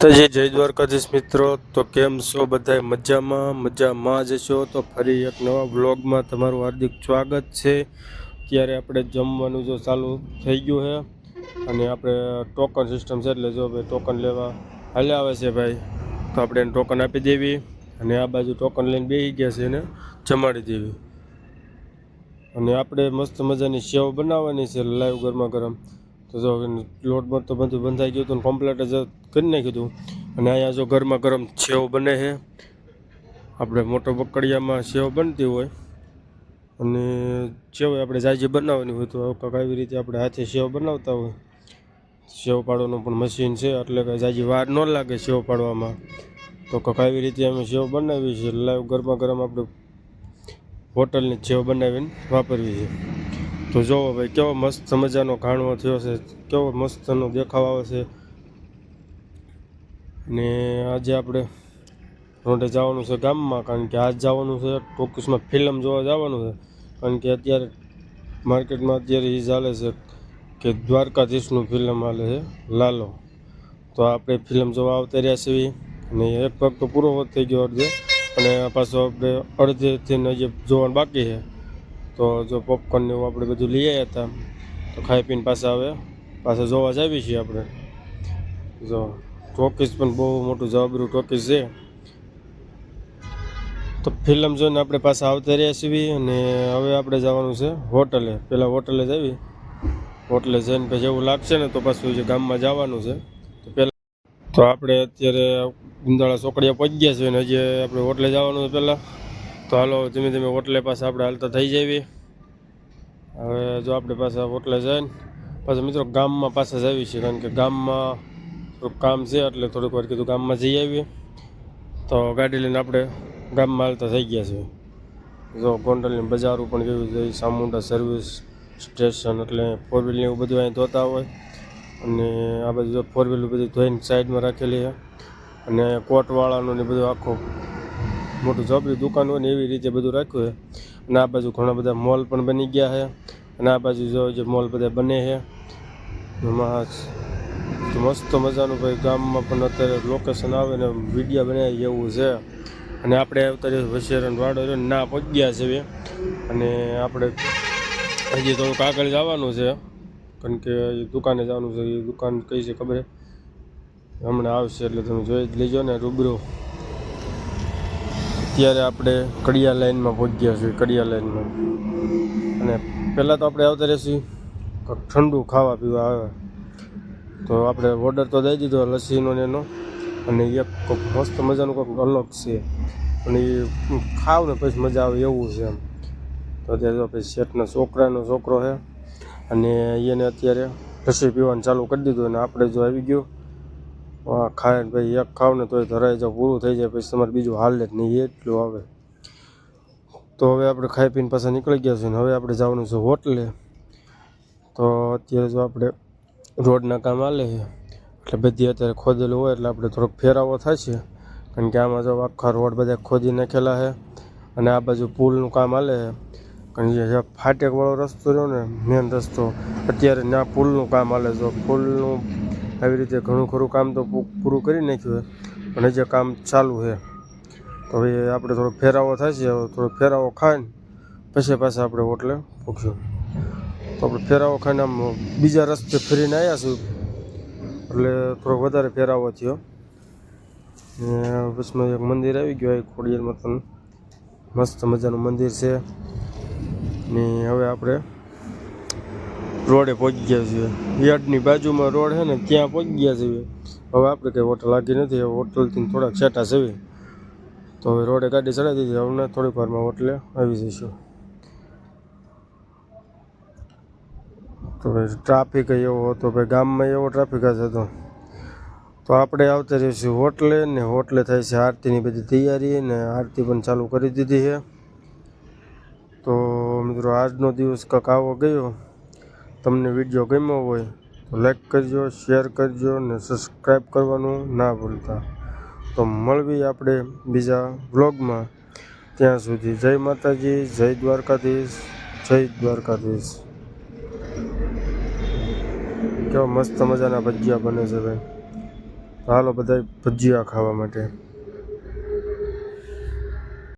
માતાજી, જય દ્વારકાધીશ મિત્રો. તો કેમ છો બધાય? મજામાં? મજામાં જ છો? તો ફરી એક નવા બ્લોગમાં તમારું હાર્દિક સ્વાગત છે. ત્યારે આપણે જમવાનું જો ચાલુ થઈ ગયું છે અને આપણે ટોકન સિસ્ટમ છે એટલે જો ભાઈ ટોકન લેવા હાલે આવે છે ભાઈ, તો આપણે એને ટોકન આપી દેવી અને આ બાજુ ટોકન લઈને બેસી ગયા છે એને જમાડી દેવી. અને આપણે મસ્ત મજાની સેવ બનાવવાની છે, લાઈવ ગરમા ગરમ. તો જો લોટમાં તો બધું બંધાઈ ગયું હતું કમ્પ્લેટ જ કરી નાખ્યું હતું. અને અહીંયા જો ગરમા ગરમ સેવ બને છે. આપણે મોટો બકડિયામાં સેવ બનતી હોય. અને સેવ આપણે જાજી બનાવવાની હોય તો કાંઈક આવી રીતે આપણે હાથે સેવ બનાવતા હોય. સેવ પાડવાનું પણ મશીન છે, એટલે કે જાજી વાર ન લાગે સેવ પાડવામાં. તો કાંઈક આવી રીતે અમે સેવ બનાવી છે લાઈવ ગરમા ગરમ આપણે હોટલની સેવ બનાવીને વાપરવી છે તો જોવો ભાઈ, કેવો મસ્ત મજાનો ઘાણો થયો છે, કેવો મસ્તનો દેખાવ આવે છે. ને આજે આપણે રોડે જવાનું છે ગામમાં, કારણ કે આજ જવાનું છે, ટોકિસમાં ફિલ્મ જોવા જવાનું છે. કારણ કે અત્યારે માર્કેટમાં અત્યારે એ ચાલે છે કે દ્વારકાધીશનું ફિલ્મ હાલે છે, લાલો. તો આપણે ફિલ્મ જોવા આવતા રહ્યા છીએ. અને એક પગ તો પૂરો થઈ ગયો અડધે, અને પાછો આપણે અડધેથી હજી જોવાનું બાકી છે. તો જો પોપકોર્ન ને એવું આપણે બધું લઈ આવ્યા હતા, તો ખાઈ પીને પાછા હવે પાછા જોવા જ આવી છીએ આપણે. જો ટોકીસ પણ બહુ મોટું જવાબરૂ ટોકીસ છે. તો ફિલ્મ જોઈને આપણે પાછા આવતા રહ્યા છીએ અને હવે આપણે જવાનું છે હોટલે. પહેલાં હોટલે જ આવી. હોટલે જઈને પછી એવું લાગશે ને તો પાછું જે ગામમાં જવાનું છે. તો પહેલાં તો આપણે અત્યારે ગુંદાળા ચોકડીયા પહોંચી ગયા છીએ અને હજી આપણે હોટલે જવાનું છે પહેલાં તો હાલો, ધીમે ધીમે હોટલે પાછા આપણે હાલતા થઈ જઈએ. હવે જો આપણે પાછા હોટલે જઈને પાછા મિત્રો ગામમાં પાછા જ આવી છીએ, કારણ કે ગામમાં થોડુંક કામ છે, એટલે થોડીક વાર કીધું ગામમાં જઈ આવીએ. તો ગાડી લઈને આપણે ગામમાં હાલતા થઈ ગયા છીએ. જો ગોંડલની બજારો પણ કેવું છે સામુંડા સર્વિસ સ્ટેશન એટલે ફોર વ્હીલને એવું બધું અહીં ધોતા હોય. અને આ બધું ફોર વ્હીલ બધી ધોઈને સાઈડમાં રાખેલી છે. અને કોટવાળાનું ને બધું આખું મોટું ઝોપડી દુકાન હોય ને એવી રીતે બધું રાખ્યું છે. અને આ બાજુ ઘણા બધા મોલ પણ બની ગયા છે. અને આ બાજુ જો જે મોલ બધા બને છે. એમાં મસ્ત મજાનું ભાઈ ગામમાં પણ અત્યારે લોકેશન આવે ને વિડીયા બનાવી એવું છે. અને આપણે અત્યારે વશેરણ વાડો ના પગ્યા ગયા છે અને આપણે હજી થોડુંક આગળ જવાનું છે. કારણ કે દુકાને જવાનું છે. એ દુકાન કઈ છે ખબર હમણાં આવશે એટલે તમે જોઈ જ લેજો ને રૂબરૂ. અત્યારે આપણે કડિયા લાઈનમાં પહોંચ્યા છીએ, કડિયા લાઈનમાં. અને પહેલાં તો આપણે આવતા રહેશી ઠંડુ ખાવા પીવા આવે. તો આપણે ઓર્ડર તો દઈ દીધો, લસ્સીનો ને એનો. અને એક મસ્ત મજાનું કંઈક અલગ છે. અને એ ખાવ ને પછી મજા આવે એવું છે એમ. તો અત્યારે તો પછી શેઠના છોકરાનો છોકરો છે. અને એને અત્યારે લસ્સી પીવાનું ચાલુ કરી દીધું અને આપણે જો આવી ગયું ખાય ને ભાઈ, એક ખાવ ને તોય ધરાઈ જાવ પૂરું થઈ જાય, પછી તમારે બીજું હાલે જ નહીં, એટલું આવે. તો હવે આપણે ખાઈ પીને પાછા નીકળી ગયા છીએ ને હવે આપણે જવાનું છે હોટલે. તો અત્યારે જો આપણે રોડના કામ હાલે છે, એટલે બધી અત્યારે ખોદેલું હોય, એટલે આપણે થોડોક ફેરાવો થાય છે, કારણ કે આમાં જો આખા રોડ બધા ખોદી નાખેલા છે, અને આ બાજુ પુલનું કામ હાલે છે, કારણ કે ફાટેકવાળો રસ્તો રહ્યો ને મેન રસ્તો, અત્યારે ત્યાં પુલનું કામ હાલે જો પુલનું આવી રીતે ઘણું ખરું કામ તો પૂરું કરી નાખ્યું છે. પણ હજી કામ ચાલુ છે. તો હવે આપણે થોડોક ફેરાવો છે, હવે થોડોક ફેરાવો ખાઈને પછી પાછા આપણે હોટલે પહોંચ્યું તો આપણે ફેરાવો ખાઈને આમ બીજા રસ્તે ફરીને આવ્યા છું. એટલે થોડોક વધારે ફેરાવો થયો. ને બસમાં એક મંદિર આવી ગયું એક ખોડિયાર માતાનું. મસ્ત મજાનું મંદિર છે. ને હવે આપણે રોડે પહોંચી ગયા છીએ. યાર્ડની બાજુમાં રોડ છે ને, ત્યાં પહોંચી ગયા છીએ હવે. આપણે કંઈ હોટલ લાગી નથી હોટલથી થોડાક છેટા છે તો હવે રોડે ગાડી ચડાવી દીધી, હવે થોડીક વારમાં હોટલે આવી જઈશું. તો ભાઈ ટ્રાફિક એવો હતો, ભાઈ ગામમાં એવો ટ્રાફિક જ હતો. તો આપણે આવતા રહીશું હોટલે ને હોટલે થાય છે આરતીની બધી તૈયારી ને આરતી પણ ચાલુ કરી દીધી છે. તો મિત્રો આજનો દિવસ કંઈક આવો ગયો. તમને વીડિયો ગમ્યો હોય તો લાઈક કરજો શેર કરજો ને સબસ્ક્રાઈબ કરવાનું ના ભૂલતા. તો મળવી આપણે બીજા બ્લોગમાં ત્યાં સુધી જય માતાજી, જય દ્વારકાધીશ જય દ્વારકાધીશ. કેવા મસ્ત મજાના ભજીયા બને છે ભાઈ. હાલો બધા ભજીયા ખાવા માટે.